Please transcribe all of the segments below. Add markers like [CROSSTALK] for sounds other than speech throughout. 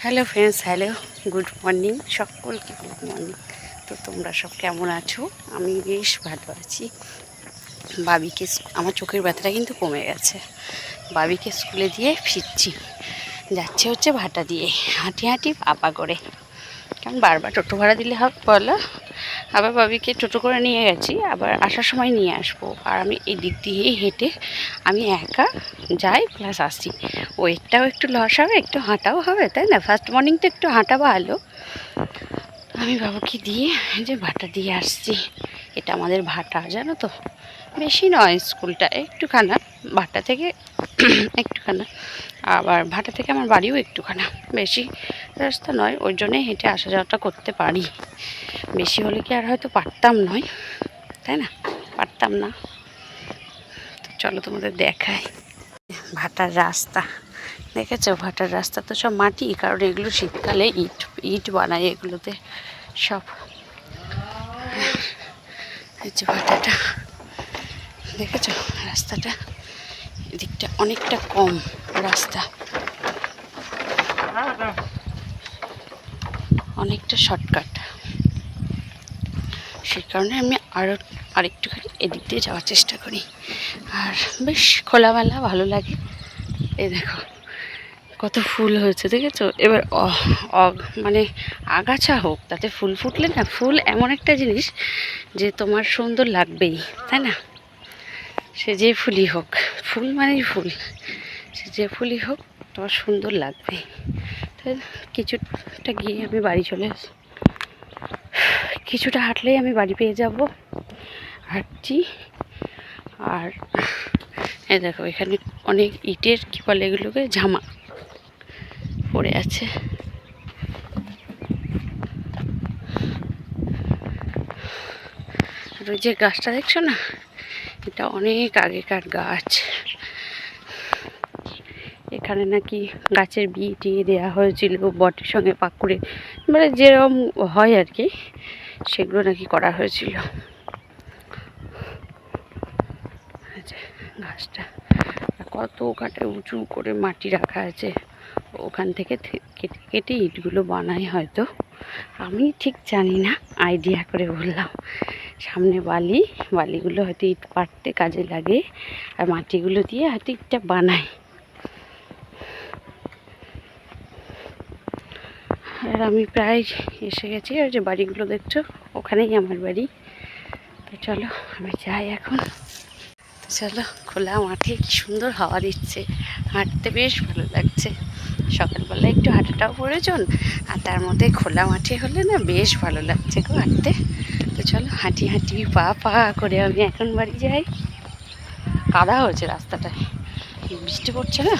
Hello friends, hello, good morning, সকলকে good morning. তো তোমরা সব কেমন আছো? আমি বেশ ভালো আছি। বাবিকে আমার চোখের ব্যথাটা কিন্তু কমে গেছে। বাবিকে স্কুলে দিয়ে ফিরছি। যাচ্ছে হচ্ছে ভাটা দিয়ে, হাঁটি হাঁটি পাপা করে। কারণ বারবার টোটো ভাড়া দিলে হবে বলো? আবার বাবিকে টোটো করে নিয়ে গেছি, আবার আসার সময় নিয়ে আসব। আর আমি এই দিক দিয়েই হেঁটে আমি একা যাই প্লাস আসি ওয়েটটাও একটু লস হবে, একটু হাঁটাও হবে, তাই না? ফার্স্ট মর্নিং তো একটু হাঁটা ভালো। আমি বাবুকে দিয়ে যে ভাটা দিয়ে আসছি। এটা আমাদের ভাটা, জানো তো? বেশি নয় স্কুলটা, একটুখানা। ভাটা থেকে [CLEARS THROAT] একটুখানা। আবার ভাটা থেকে আমার বাড়িও একটুখানা। বেশি রাস্তা নয়, ওই জন্যে হেঁটে আসা যাওয়াটা করতে পারি। বেশি হলে কি আর হয়তো পারতাম নয়, তাই না? পারতাম না। তো চলো তোমাদের দেখাই। ভাটার রাস্তা, দেখেছ? ভাটার রাস্তা তো সব মাটি, কারণ এগুলো শীতকালে ইট ইট বানায় এগুলোতে সব। যে ভাটাটা? দেখেছ? রাস্তাটা এদিকটা অনেকটা কম। রাস্তা। অনেকটা শর্টকাট। সেই কারণে আমি আরও আরেকটুখানি এদিক দিয়ে যাওয়ার চেষ্টা করি। আর বেশ খোলামেলা, ভালো লাগে। এই দেখো, কত ফুল হয়েছে, দেখেছ? এবার মানে আগাছা হোক, তাতে ফুল ফুটলে না, ফুল এমন একটা জিনিস যে তোমার সুন্দর লাগবেই, তাই না? সে যে ফুলই হোক, ফুল মানেই ফুল। যে ফুলই হোক, তোমার সুন্দর লাগবে। তাই কিছুটা গিয়ে আমি বাড়ি চলে কিছুটা হাঁটলেই আমি বাড়ি পেয়ে যাব। হাঁটছি, আর দেখো, এখানে অনেক ইটের, কী বলে এগুলোকে? জামা পড়ে আছে। আর ওই যে গাছটা দেখছ না? এটা অনেক আগেকার গাছ। এখানে নাকি গাছের বিয়ে টিয়ে দেওয়া হয়েছিল, বটের সঙ্গে পাক পাকুড়ে মানে যেরকম হয় আর কি, সেগুলো নাকি করা হয়েছিল। এই গাছটা কত ওখানে উঁচু করে মাটি রাখা আছে। ওখান থেকে কেটে কেটে ইটগুলো বানায় হয়তো। আমি ঠিক জানি না আইডিয়া করে বললাম। সামনে বালি, বালিগুলো হয়তো ইট পাড়তে কাজে লাগে। আর মাটিগুলো দিয়ে হয়তো ইটটা বানায় আর আমি প্রায় এসে গেছি, আর যে বাড়িগুলো দেখছ, ওখানেই আমার বাড়ি। তো চলো, আমি যাই এখন। তো চলো, খোলা মাঠে কি সুন্দর হাওয়া দিচ্ছে। হাঁটতে বেশ ভালো লাগছে। সকালবেলা একটু হাঁটাটাও প্রয়োজন, আর তার মধ্যে খোলা মাঠে হলে না বেশ ভালো লাগছে গো হাঁটতে। তো চলো, হাঁটি হাঁটি, পা পা করে আমি এখন বাড়ি যাই। কাদা হয়েছে রাস্তাটায়। বৃষ্টি পড়ছে না?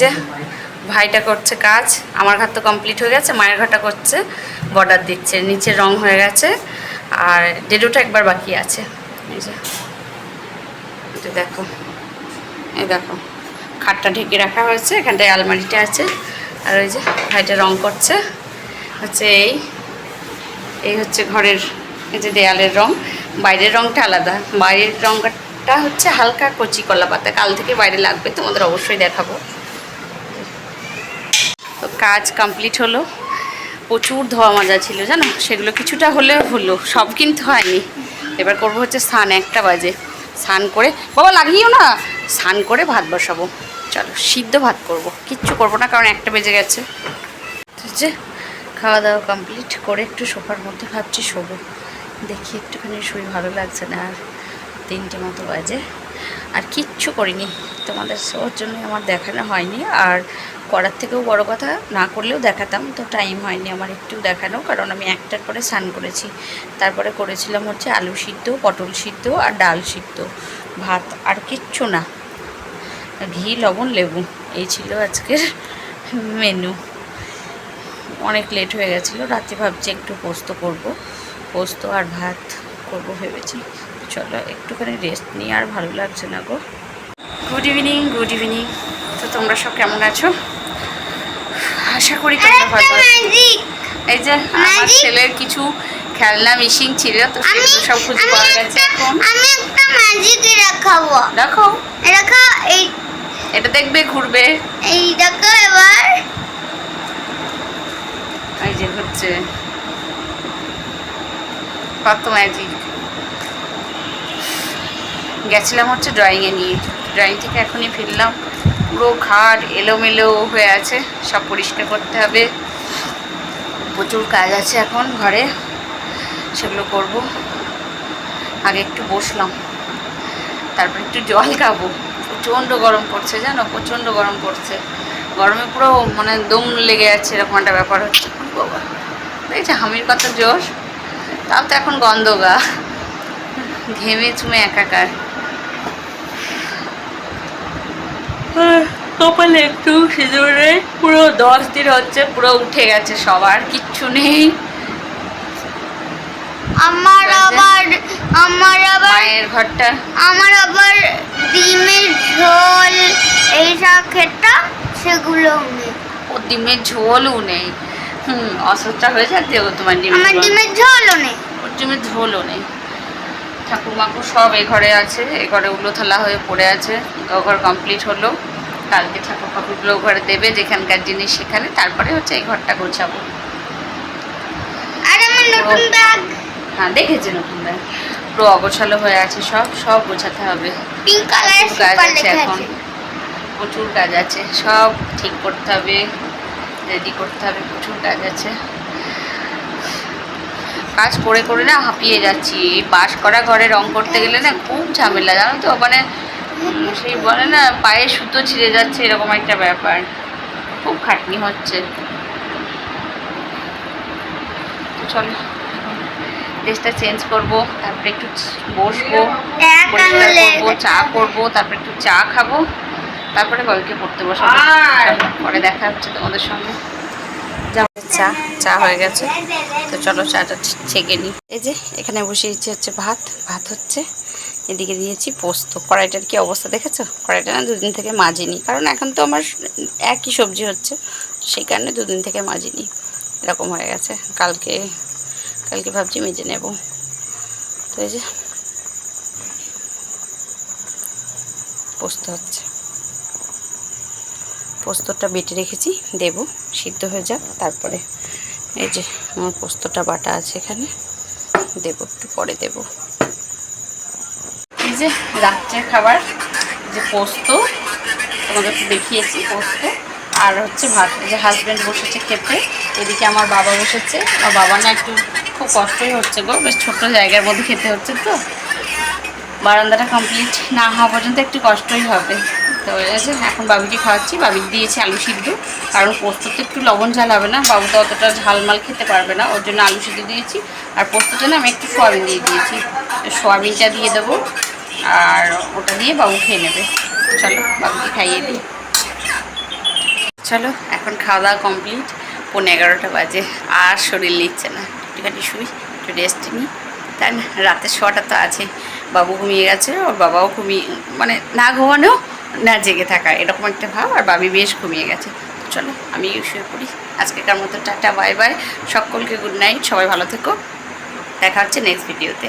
যে ভাইটা করছে কাজ, আমার ঘর তো কমপ্লিট হয়ে গেছে, মায়ের ঘরটা করছে বর্ডার দিচ্ছে, নিচে রং হয়ে গেছে, আর ডেডোটা একবার বাকি আছে। এই যে, এটা দেখো, এই দেখো, খাটটা ঢেকে রাখা হয়েছে, এখানটায় আলমারিটা আছে, আর ওই যে ভাইটা রং করছে, হচ্ছে এই এই হচ্ছে ঘরের, এই যে দেয়ালের রং, বাইরের রংটা আলাদা, বাইরের রংটা হচ্ছে হালকা কচি কলা পাতা, কাল থেকে বাইরে লাগবে, তোমাদের অবশ্যই দেখাবো। কাজ কমপ্লিট হলো। প্রচুর ধোয়া মাজা ছিল, জানো? সেগুলো কিছুটা হলেও হলো, সব কিন্তু হয়নি। এবার করব হচ্ছে স্নান, একটা বাজে। স্নান করে, বাবা লাগিয়েও না। স্নান করে ভাত বসাবো। চলো, সিদ্ধ ভাত করব। কিচ্ছু করব না, কারণ একটা বেজে গেছে। যে, খাওয়া দাওয়া কমপ্লিট করে একটু সোফার মধ্যে ভাবছি শোবো। দেখি একটুখানি শুই ভালো লাগছে না। আর তিনটে মতো বাজে। আর কিচ্ছু করিনি। তোমাদের ওর জন্য আমার দেখানো হয়নি। আর করার থেকেও বড় কথা, না করলেও দেখাতাম। তো টাইম হয়নি আমার একটু দেখানো কারণ আমি একটার পরে স্নান করেছি। তারপরে করেছিলাম হচ্ছে আলু সিদ্ধ, পটল সিদ্ধ আর ডাল সিদ্ধ। ভাত আর কিচ্ছু না। ঘি, লবণ, লেবু, এই ছিল আজকের মেনু অনেক লেট হয়ে গেছিল রাতে ভাবছি একটু পোস্ত করব। পোস্ত আর ভাত করব ভেবেছি। চলো একটুখানি রেস্ট নিয়ে আর ভালো লাগছে না গো। গুড ইভিনিং গুড ইভিনিং তো তোমরা সব কেমন আছো? আশা করি তোমরা ভালো আছো। এই যে আমার ছেলের কিছু খেলনা মিশিং ছিল তো সেগুলো সব খুঁজে পাওয়া গেছে এখন। আমি একটা ম্যাজিক দেখো। দেখো এই এটা দেখবে ঘুরবে। এই দেখো এবার। এই যে হচ্ছে কত ম্যাজিক গেছিলাম হচ্ছে ড্রয়িংয়ে নিয়ে। ড্রয়িং থেকে এখনই ফিরলাম। পুরো ঘাট এলোমেলো হয়ে আছে, সব পরিষ্কার করতে হবে। প্রচুর কাজ আছে এখন ঘরে, সেগুলো করব। আগে একটু বসলাম, তারপর একটু জল খাব। প্রচণ্ড গরম পড়ছে, জানো? প্রচণ্ড গরম পড়ছে। গরমে পুরো মানে দম লেগে যাচ্ছে এরকম একটা ব্যাপার হচ্ছে। বাবা দেখছি হামির কত জোর তাও তো এখন গন্ধ গা। ঘেমে চুমে একাকার। কপালে একটু সিঁদুরে পুরো দশ দিন হচ্ছে পুরো উঠে গেছে সবার কিচ্ছু নেই। আমার? আবার আমার আবার মায়ের ঘরটা। আমার আবার ডিমের ঝোল এই সব খেতাম সেগুলো নেই। ও ডিমের ঝোলও নেই। হুম অসুস্থ হয়ে যাচ্ছে ও তোমার ডিমের আমার। ডিমের ঝোলও নেই। ওর ডিমের ঝোলও নেই। ঠাকুর মাকুর সব এ ঘরে আছে এ ঘরে উলোথালা হয়ে পড়ে আছে ঘর কমপ্লিট হলো। কালকে ঠাকুর ফাকুরগুলো ও ঘরে দেবে যেখানকার জিনিস সেখানে তারপরে হচ্ছে এই ঘরটা গোছাবো। হ্যাঁ দেখেছি নতুন ব্যাগ। পুরো অগোছালো হয়ে আছে সব সব গোছাতে হবে। কাজ আছে এখন। প্রচুর কাজ আছে সব ঠিক করতে হবে রেডি করতে হবে প্রচুর কাজ আছে। কাজ করে করে না হাঁপিয়ে যাচ্ছি। এই বাস করা ঘরে রং করতে গেলে না খুব ঝামেলা জানো তো? মানে সেই বলে না পায়ে সুতো ছিঁড়ে যাচ্ছে এরকম একটা ব্যাপার। খুব খাটনি হচ্ছে। চলো ড্রেসটা চেঞ্জ করব তারপরে একটু বসবো পরিষ্কার করব চা করব তারপরে একটু চা খাব তারপরে গল্পে পড়তে বসাবো। পরে দেখা হচ্ছে তোমাদের সঙ্গে। চা চা হয়ে গেছে। তো চলো চাটা ছেঁকে নিই। এই যে, এখানে বসিয়েছি হচ্ছে ভাত। ভাত হচ্ছে, এদিকে দিয়েছি পোস্ত। কড়াইটার কি অবস্থা দেখেছ? কড়াইটা না দুদিন থেকে মাজিনি। কারণ এখন তো আমার একই সবজি হচ্ছে, সেই কারণে দুদিন থেকে মাজিনি। এরকম হয়ে গেছে। কালকে কালকে ভাবছি মেজে নেব। তো এই যে, পোস্ত হচ্ছে। পোস্তটা বেটে রেখেছি, দেব, সিদ্ধ হয়ে যাক, তারপরে এই যে আমার পোস্তটা বাটা আছে এখানে, দেব, একটু পরে দেব। এই যে রাত্রের খাবার যে পোস্ত তোমাদের একটু দেখিয়েছি পোস্ত, আর হচ্ছে ভাত যে হাজব্যান্ড বসেছে খেতে, এদিকে আমার বাবা বসেছে, আমার বাবা না একটু খুব কষ্টই হচ্ছে গো, বেশ ছোট্ট জায়গার মধ্যে খেতে হচ্ছে তো। বারান্দাটা কমপ্লিট না হওয়া পর্যন্ত একটু কষ্টই হবে। তো এখন বাবিকে খাওয়াচ্ছি বাবিকে দিয়েছি আলু সিদ্ধ। কারণ পোস্ত তো একটু লবণ ঝাল হবে না, বাবু তো অতটা ঝালমাল খেতে পারবে না, ওর জন্য আলু সিদ্ধ দিয়েছি। আর পোস্তটা না আমি একটু সোয়াবিন দিয়ে দিয়েছি। সোয়াবিনটা দিয়ে দেবো, আর ওটা দিয়ে বাবু খেয়ে নেবে। চলো, বাবুকে খাইয়ে দিই। চলো, এখন খাওয়া দাওয়া কমপ্লিট পনেরো এগারোটা বাজে, আর শরীর নিচ্ছে না। একটুখানি শুই, একটু রেস্ট নিই। তাই না? রাতের শোয়াটা তো আছে বাবু ঘুমিয়ে গেছে, ওর বাবাও ঘুমিয়ে মানে না ঘুমানো না জেগে থাকা এরকম একটা ভাব, আর বাবি বেশ ঘুমিয়ে গেছে। চলো, আমি শুয়ে পড়ি। আজকেকার মতো টাটা, বাই বাই। সকলকে গুড নাইট সবাই ভালো থেকো। দেখা হচ্ছে নেক্সট ভিডিওতে